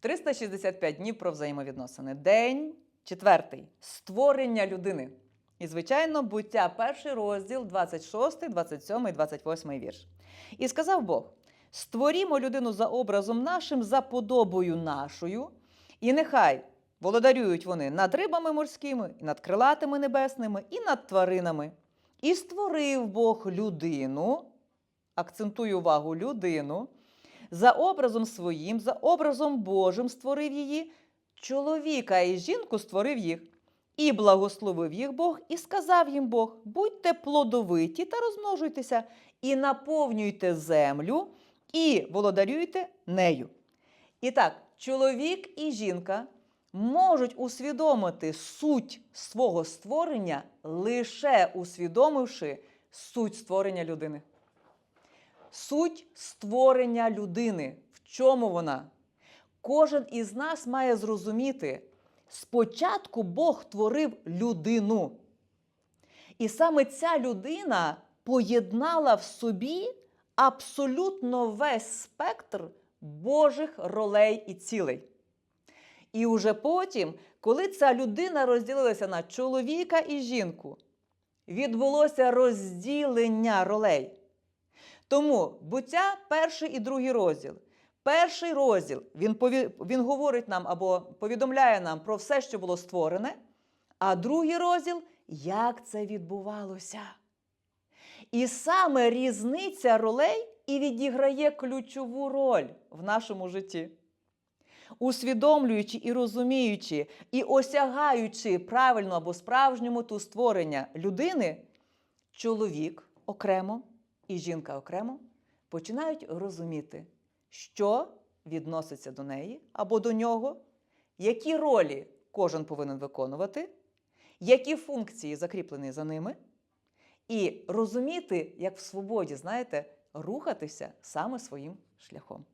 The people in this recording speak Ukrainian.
365 днів про взаємовідносини. День четвертий створення людини. І, звичайно, буття, перший розділ, 26, 27, 28 вірш. І сказав Бог: створімо людину за образом нашим, за подобою нашою, і нехай володарюють вони над рибами морськими, над крилатими небесними, і над тваринами. І створив Бог людину, акцентую увагу, людину, за образом своїм, за образом Божим створив її, чоловіка і жінку створив їх. І благословив їх Бог, і сказав їм Бог: будьте плодовиті та розмножуйтеся, і наповнюйте землю, і володарюйте нею. І так, чоловік і жінка можуть усвідомити суть свого створення, лише усвідомивши суть створення людини. Суть створення людини. В чому вона? Кожен із нас має зрозуміти, спочатку Бог творив людину. І саме ця людина поєднала в собі абсолютно весь спектр Божих ролей і цілей. І уже потім, коли ця людина розділилася на чоловіка і жінку, відбулося розділення ролей. Тому буття перший і другий розділ. Перший розділ він, пові... він говорить нам або повідомляє нам про все, що було створене, а другий розділ як це відбувалося. І саме різниця ролей і відіграє ключову роль в нашому житті. Усвідомлюючи і розуміючи, і осягаючи правильно або справжньому ту створення людини, чоловік окремо і жінка окремо починають розуміти, що відноситься до неї або до нього, які ролі кожен повинен виконувати, які функції закріплені за ними, і розуміти, як в свободі, знаєте, рухатися саме своїм шляхом.